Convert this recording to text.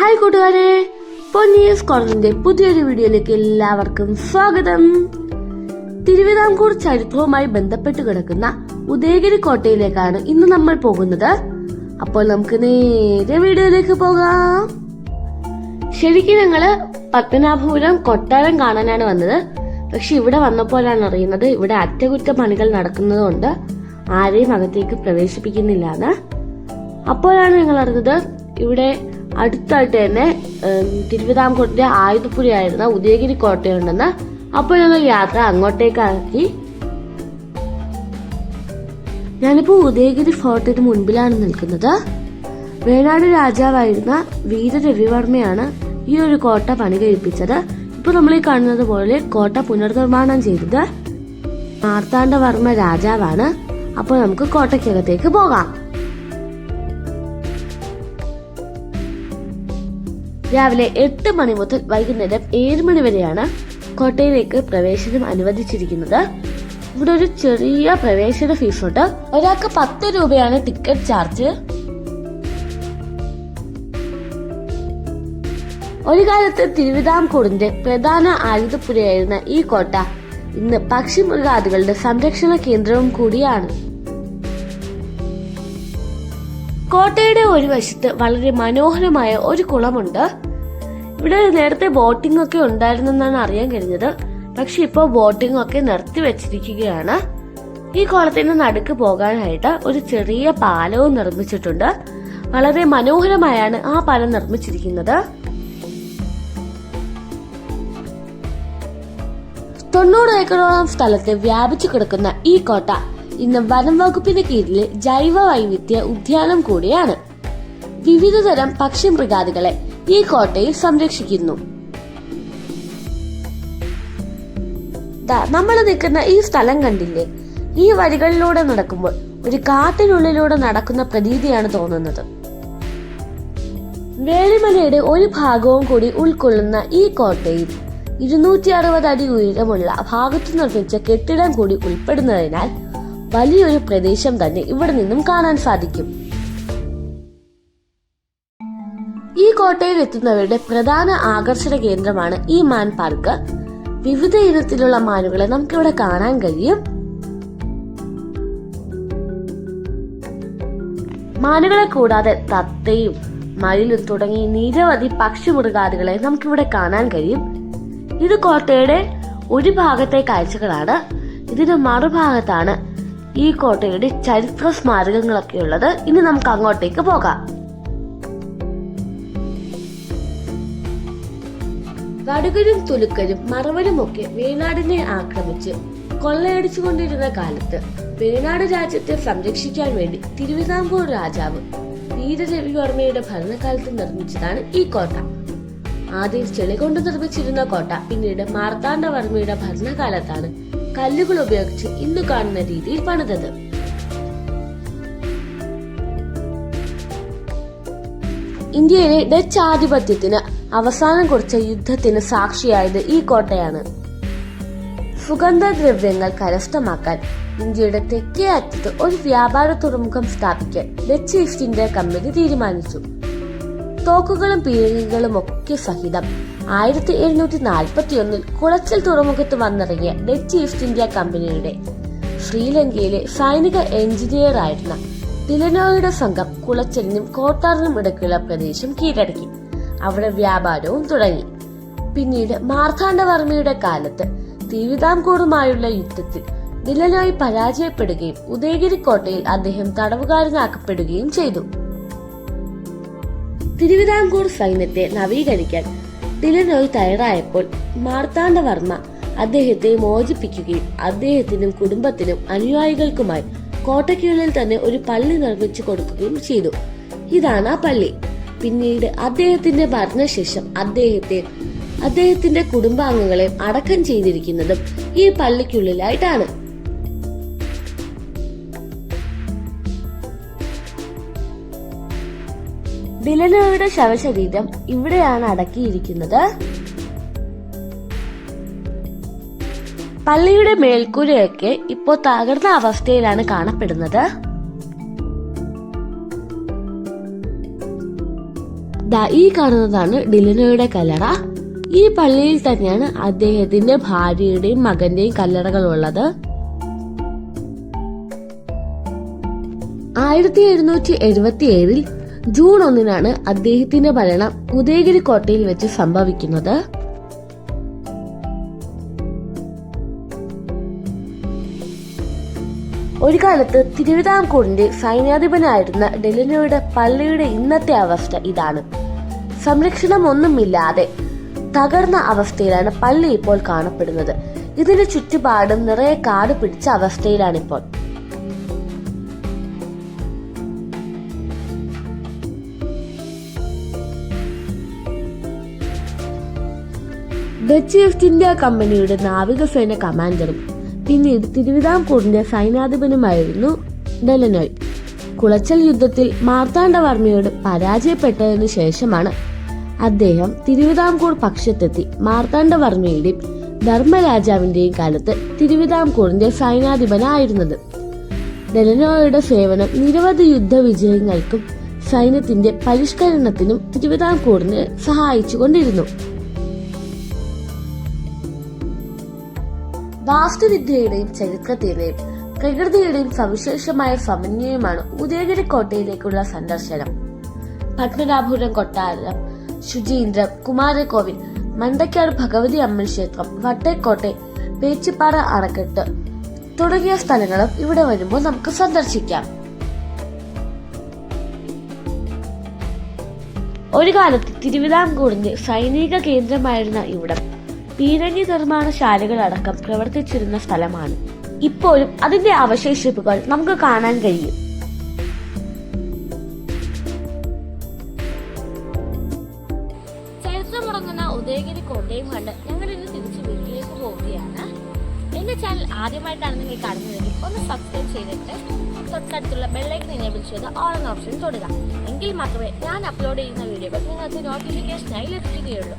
Hi കൂട്ടുകാരെ. പൊന്നിയസ് കോളേജിന്റെ പുതിയൊരു വീഡിയോയിലേക്ക് എല്ലാവർക്കും സ്വാഗതം. തിരുവിതാംകൂർ ചരിത്രവുമായി ബന്ധപ്പെട്ട് കിടക്കുന്ന ഉദയഗിരി കോട്ടയിലേക്കാണ് ഇന്ന് നമ്മൾ പോകുന്നത്. അപ്പോൾ നമുക്ക് നേരെ വീഡിയോയിലേക്ക് പോകാം. ശരിക്കും ഞങ്ങൾ പത്മനാഭപുരം കൊട്ടാരം കാണാനാണ് വന്നത്. പക്ഷെ ഇവിടെ വന്നപ്പോഴാണ് അറിയുന്നത് ഇവിടെ അറ്റകുറ്റപ്പണികൾ നടക്കുന്നതുകൊണ്ട് ആരെയും അകത്തേക്ക് പ്രവേശിപ്പിക്കുന്നില്ല അപ്പോഴാണ് ഞങ്ങൾ അറിഞ്ഞത് ഇവിടെ അടുത്തായിട്ട് തന്നെ തിരുവിതാംകൂറിന്റെ ആയുധപ്പുരയായിരുന്ന ഉദയഗിരി കോട്ടയുണ്ടെന്ന് അപ്പോൾ ഞങ്ങൾ യാത്ര അങ്ങോട്ടേക്കാക്കി. ഞാനിപ്പോ ഉദയഗിരി ഫോർട്ടിന് മുൻപിലാണ് നിൽക്കുന്നത്. വേണാട് രാജാവായിരുന്ന വീരരവിവർമ്മയാണ് ഈ ഒരു കോട്ട പണി കഴിപ്പിച്ചത്. ഇപ്പൊ നമ്മൾ ഈ കാണുന്നത് പോലെ കോട്ട പുനർനിർമ്മാണം ചെയ്തത് മാർത്താണ്ഡവർമ്മ രാജാവാണ്. അപ്പോൾ നമുക്ക് കോട്ടയ്ക്കകത്തേക്ക് പോകാം. രാവിലെ എട്ട് മണി മുതൽ വൈകുന്നേരം ഏഴ് മണി വരെയാണ് കോട്ടയിലേക്ക് പ്രവേശനം അനുവദിച്ചിരിക്കുന്നത്. ഇവിടെ ഒരു ചെറിയ പ്രവേശന ഫീസ് ഉണ്ട് ഒരാൾക്ക് പത്ത് രൂപയാണ് ടിക്കറ്റ് ചാർജ്. ഒരു കാലത്ത് തിരുവിതാംകൂറിന്റെ പ്രധാന ആയുധപ്പുരയായിരുന്ന ഈ കോട്ട ഇന്ന് പക്ഷിമൃഗാദികളുടെ സംരക്ഷണ കേന്ദ്രവും കൂടിയാണ്. കോട്ടയുടെ ഒരു വശത്ത് വളരെ മനോഹരമായ ഒരു കുളമുണ്ട്. ഇവിടെ നേരത്തെ ബോട്ടിംഗ് ഒക്കെ ഉണ്ടായിരുന്നെന്നാണ് അറിയാൻ കഴിഞ്ഞത്. പക്ഷെ ഇപ്പോൾ ബോട്ടിംഗ് ഒക്കെ നിർത്തി വെച്ചിരിക്കുകയാണ്. ഈ കുളത്തിന്റെ നടുക്ക് പോകാനായിട്ട് ഒരു ചെറിയ പാലവും നിർമ്മിച്ചിട്ടുണ്ട്. വളരെ മനോഹരമായാണ് ആ പാലം നിർമ്മിച്ചിരിക്കുന്നത്. തൊണ്ണൂറ് ഏക്കറോളം സ്ഥലത്ത് വ്യാപിച്ചു കിടക്കുന്ന ഈ കോട്ട ഇന്ന് വനം വകുപ്പിന്റെ കീഴിലെ ജൈവ വൈവിധ്യ ഉദ്യാനം കൂടിയാണ്. വിവിധതരം പക്ഷിമൃഗാദികളെ ഈ കോട്ടയിൽ സംരക്ഷിക്കുന്നു. നമ്മൾ നിൽക്കുന്ന ഈ സ്ഥലം കണ്ടില്ലേ? ഈ വരികളിലൂടെ നടക്കുമ്പോൾ ഒരു കാട്ടിനുള്ളിലൂടെ നടക്കുന്ന പ്രതീതിയാണ് തോന്നുന്നത്. വേളിമലയുടെ ഒരു ഭാഗവും കൂടി ഉൾക്കൊള്ളുന്ന ഈ കോട്ടയിൽ ഇരുന്നൂറ്റി അറുപത് അടി ഉയരമുള്ള ഭാഗത്തു നിർമ്മിച്ച കെട്ടിടം കൂടി ഉൾപ്പെടുന്നതിനാൽ വലിയൊരു പ്രദേശം തന്നെ ഇവിടെ നിന്നും കാണാൻ സാധിക്കും. ഈ കോട്ടയിൽ എത്തുന്നവരുടെ പ്രധാന ആകർഷണ കേന്ദ്രമാണ് ഈ മാൻ പാർക്ക് വിവിധ ഇനത്തിലുള്ള മാനുകളെ നമുക്കിവിടെ കാണാൻ കഴിയും. മാനുകളെ കൂടാതെ തത്തയും മയിലും തുടങ്ങി നിരവധി പക്ഷിമൃഗാദികളെ നമുക്കിവിടെ കാണാൻ കഴിയും. ഇത് കോട്ടയുടെ ഒരു ഭാഗത്തെ കാഴ്ചകളാണ്. ഇതിന് മറുഭാഗത്താണ് ഈ കോട്ടയുടെ ചരിത്ര സ്മാരകങ്ങളൊക്കെ ഉള്ളത്. ഇനി നമുക്ക് അങ്ങോട്ടേക്ക് പോകാം. കടുകരും തുലുക്കരും മറവനുമൊക്കെ വേണാടിനെ ആക്രമിച്ച് കൊള്ളയടിച്ചുകൊണ്ടിരുന്ന കാലത്ത് വേണാട് രാജ്യത്തെ സംരക്ഷിക്കാൻ വേണ്ടി തിരുവിതാംകൂർ രാജാവ് വീരരവിവർമ്മയുടെ ഭരണകാലത്ത് നിർമ്മിച്ചതാണ് ഈ കോട്ട. ആദ്യം ചെളി കൊണ്ട് നിർമ്മിച്ചിരുന്ന കോട്ട പിന്നീട് മാർത്താണ്ഡവർമ്മയുടെ ഭരണകാലത്താണ് കല്ലുകൾ ഉപയോഗിച്ച് ഇന്ന് കാണുന്ന രീതിയിൽ പണിതത്. ഇന്ത്യയിലെ ഡച്ച് ആധിപത്യത്തിന് അവസാനം കുറിച്ച യുദ്ധത്തിന് സാക്ഷിയായത് ഈ കോട്ടയാണ്. സുഗന്ധദ്രവ്യങ്ങൾ കരസ്ഥമാക്കാൻ ഇന്ത്യയുടെ തെക്കേ അറ്റത്ത് ഒരു വ്യാപാര തുറമുഖം സ്ഥാപിക്കാൻ ഡച്ച് ഈസ്റ്റ് ഇന്ത്യ കമ്പനി തീരുമാനിച്ചു. തോക്കുകളും പീരങ്കികളും ഒക്കെ സഹിതം ആയിരത്തി എഴുന്നൂറ്റി നാൽപ്പത്തി ഒന്നിൽ കുളച്ചൽ തുറമുഖത്ത് വന്നിറങ്ങിയ ഡച്ച് ഈസ്റ്റ് ഇന്ത്യ കമ്പനിയുടെ ശ്രീലങ്കയിലെ സൈനിക എഞ്ചിനീയർ ആയിരുന്ന തിലനോയുടെ സംഘം കുളച്ചലിനും കോട്ടാറിനും ഇടയ്ക്കുള്ള പ്രദേശം കീഴടക്കി. അവിടെ വ്യാപാരവും തുടങ്ങി. പിന്നീട് മാർത്താണ്ഡവർമ്മയുടെ കാലത്ത് തിരുവിതാംകൂറുമായുള്ള യുദ്ധത്തിൽ ഡിലനോയ് പരാജയപ്പെടുകയും ഉദയഗിരി കോട്ടയിൽ അദ്ദേഹം തടവുകാരനാക്കപ്പെടുകയും ചെയ്തു. തിരുവിതാംകൂർ സൈന്യത്തെ നവീകരിക്കാൻ ഡിലനോയ് തയ്യാറായപ്പോൾ മാർത്താണ്ഡവർമ്മ അദ്ദേഹത്തെ മോചിപ്പിക്കുകയും അദ്ദേഹത്തിനും കുടുംബത്തിനും അനുയായികൾക്കുമായി കോട്ടയ്ക്കുള്ളിൽ തന്നെ ഒരു പള്ളി നിർമ്മിച്ചു കൊടുക്കുകയും ചെയ്തു. ഇതാണ് ആ പള്ളി. പിന്നീട് അദ്ദേഹത്തിന്റെ ഭരണശേഷം അദ്ദേഹത്തെ അദ്ദേഹത്തിന്റെ കുടുംബാംഗങ്ങളെ അടക്കം ചെയ്തിരിക്കുന്നതും ഈ പള്ളിക്കുള്ളിലായിട്ടാണ്. ഡിലനോയുടെ ശവശരീരം ഇവിടെയാണ് അടക്കിയിരിക്കുന്നത്. പള്ളിയുടെ മേൽക്കൂരയൊക്കെ ഇപ്പോൾ തകർന്ന അവസ്ഥയിലാണ് കാണപ്പെടുന്നത്. ഈ കാണുന്നതാണ് ഡിലനോയുടെ കല്ലറ. ഈ പള്ളിയിൽ തന്നെയാണ് അദ്ദേഹത്തിന്റെ ഭാര്യയുടെയും മകന്റെയും കല്ലറകൾ ഉള്ളത്. ആയിരത്തി എഴുന്നൂറ്റി എഴുപത്തി ഏഴിൽ ജൂൺ ഒന്നിനാണ് അദ്ദേഹത്തിന്റെ മരണം ഉദയഗിരി കോട്ടയിൽ വെച്ച് സംഭവിക്കുന്നത്. ഒരു കാലത്ത് തിരുവിതാംകൂറിന്റെ സൈന്യാധിപനായിരുന്ന ഡെലിനോയുടെ പള്ളിയുടെ ഇന്നത്തെ അവസ്ഥ ഇതാണ്. സംരക്ഷണം ഒന്നുമില്ലാതെ തകർന്ന അവസ്ഥയിലാണ് പള്ളി ഇപ്പോൾ കാണപ്പെടുന്നത്. ഇതിന് ചുറ്റുപാടും നിറയെ കാട് പിടിച്ച അവസ്ഥയിലാണിപ്പോൾ. ഡച്ച് ഈസ്റ്റ് ഇന്ത്യ കമ്പനിയുടെ നാവികസേന കമാൻഡറും പിന്നീട് തിരുവിതാംകൂറിന്റെ സൈനാധിപനുമായിരുന്നു ഡെലനോയ്. കുളച്ചൽ യുദ്ധത്തിൽ മാർത്താണ്ഡവർമ്മയോട് പരാജയപ്പെട്ടതിനു ശേഷമാണ് അദ്ദേഹം തിരുവിതാംകൂർ പക്ഷത്തെത്തി. മാർത്താണ്ഡവർമ്മയുടെയും ധർമ്മരാജാവിന്റെയും കാലത്ത് തിരുവിതാംകൂറിന്റെ സൈനാധിപനായിരുന്നത് ഡെലനോയുടെ സേവനം നിരവധി യുദ്ധവിജയങ്ങൾക്കും സൈന്യത്തിന്റെ പരിഷ്കരണത്തിനും തിരുവിതാംകൂറിന് സഹായിച്ചുകൊണ്ടിരുന്നു. വാസ്തുവിദ്യയുടെയും ചരിത്രത്തിന്റെയും പ്രകൃതിയുടെയും സവിശേഷമായ സമന്വയമാണ് ഉദയഗിരി കോട്ടയിലേക്കുള്ള സന്ദർശനം. പത്മനാഭപുരം കൊട്ടാരം ശുചീന്ദ്രം കുമാരകോവിൽ മണ്ടക്കാട് ഭഗവതി അമ്മൻ ക്ഷേത്രം വട്ടേക്കോട്ടെ പേച്ചിപ്പാറ അണക്കെട്ട് തുടങ്ങിയ സ്ഥലങ്ങളും ഇവിടെ വരുമ്പോൾ നമുക്ക് സന്ദർശിക്കാം. ഒരു കാലത്ത് തിരുവിതാംകൂറിന്റെ സൈനിക കേന്ദ്രമായിരുന്ന ഇവിടം പീരങ്കി നിർമ്മാണശാലകളടക്കം പ്രവർത്തിച്ചിരുന്ന സ്ഥലമാണ്. ഇപ്പോഴും അതിന്റെ അവശേഷിപ്പുകൾ നമുക്ക് കാണാൻ കഴിയും. ചരിത്രമുറങ്ങുന്ന ഉദയഗിരി കോട്ടയും കണ്ട് ഞങ്ങൾ ഇന്ന് തിരിച്ച് വീട്ടിലേക്ക് പോവുകയാണ്. എന്റെ ചാനൽ ആദ്യമായിട്ടാണ് നിങ്ങൾ കാണുന്നതെങ്കിൽ ഒന്ന് സബ്സ്ക്രൈബ് ചെയ്തിട്ട് തൊട്ടടുത്തുള്ള ബെല്ലൈക്കൻ എനേബിൾ ചെയ്ത് ഓൾ ഓപ്ഷൻ തൊടുക. എങ്കിൽ മാത്രമേ ഞാൻ അപ്ലോഡ് ചെയ്യുന്ന വീഡിയോകൾ നിങ്ങൾക്ക് നോട്ടിഫിക്കേഷനായി ലഭിക്കുകയുള്ളൂ.